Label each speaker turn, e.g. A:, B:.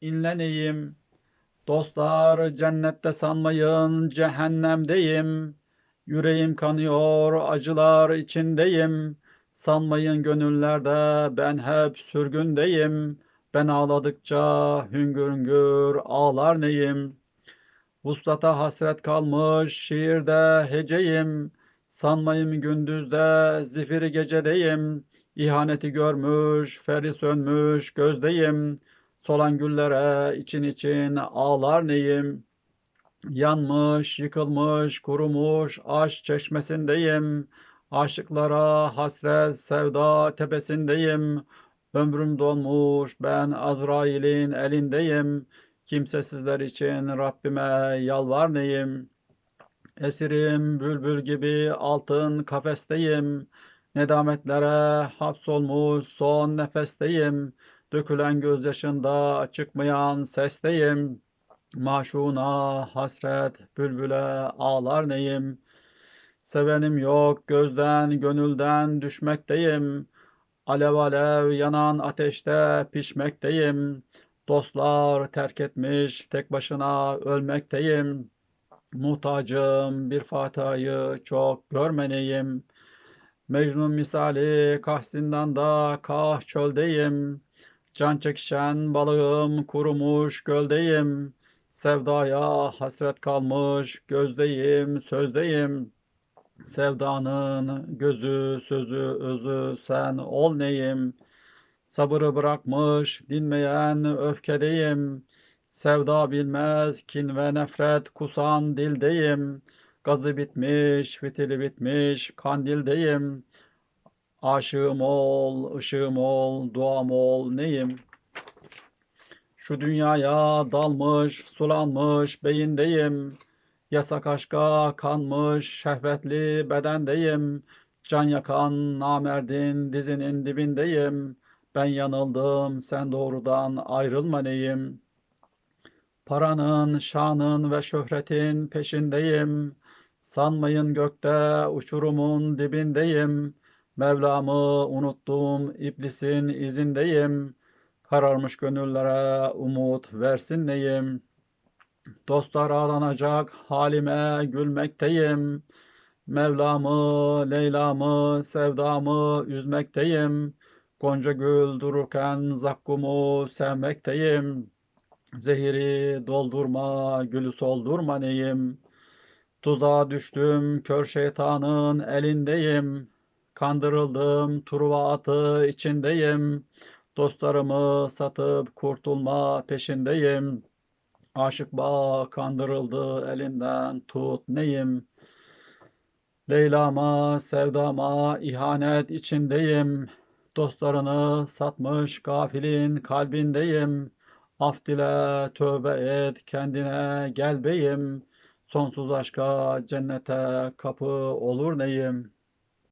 A: inleneyim. Dostlar cennette sanmayın cehennemdeyim. Yüreğim kanıyor acılar içindeyim. Sanmayın gönüllerde ben hep sürgündeyim. Ben ağladıkça hüngür hüngür ağlar neyim? Vuslata hasret kalmış şiirde heceyim. Sanmayın gündüzde zifiri gecedeyim. İhaneti görmüş, feri sönmüş gözdeyim. Solan güllere için için ağlar neyim? Yanmış, yıkılmış, kurumuş aşk çeşmesindeyim. Aşıklara hasret sevda tepesindeyim. Ömrüm dolmuş ben Azrail'in elindeyim. Kimsesizler için Rabbime yalvar neyim? Esirim bülbül gibi altın kafesteyim. Nedametlere hapsolmuş son nefesteyim. Dökülen gözyaşında çıkmayan sesteyim. Maşuna hasret bülbüle ağlar neyim? Sevenim yok gözden gönülden düşmekteyim. Alev alev yanan ateşte pişmekteyim. Dostlar terk etmiş tek başına ölmekteyim. Muhtacım bir fatayı çok görmeneyim. Mecnun misali kah zindanda kah çöldeyim. Can çekişen balığım kurumuş göldeyim. Sevdaya hasret kalmış gözdeyim sözdeyim. Sevdanın gözü sözü özü sen ol neyim? Sabırı bırakmış dinmeyen öfkedeyim. Sevda bilmez kin ve nefret kusan dildeyim. Gazı bitmiş, fitili bitmiş kandildeyim. Aşığım ol, ışığım ol, duam ol neyim? Şu dünyaya dalmış, sulanmış beyindeyim. Yasak aşka kanmış, şehvetli bedendeyim. Can yakan namerdin dizinin dibindeyim. Ben yanıldım, sen doğrudan ayrılma neyim? Paranın, şanın ve şöhretin peşindeyim. Sanmayın gökte uçurumun dibindeyim. Mevlamı unuttum, iblisin izindeyim. Kararmış gönüllere umut versin neyim? Dostlar ağlanacak halime gülmekteyim. Mevlamı, Leyla'mı, sevdamı üzmekteyim. Gonca gül dururken zakkumu sevmekteyim. Zehiri doldurma, gülü soldurma neyim? Tuzağa düştüm, kör şeytanın elindeyim. Kandırıldım, turva atı içindeyim. Dostlarımı satıp kurtulma peşindeyim. Aşık bağ kandırıldı elinden tut neyim? Leyla'ma, sevdama ihanet içindeyim. Dostlarını satmış gafilin kalbindeyim. Af dile, tövbe et, kendine gel beyim. Sonsuz aşka cennete kapı olur neyim?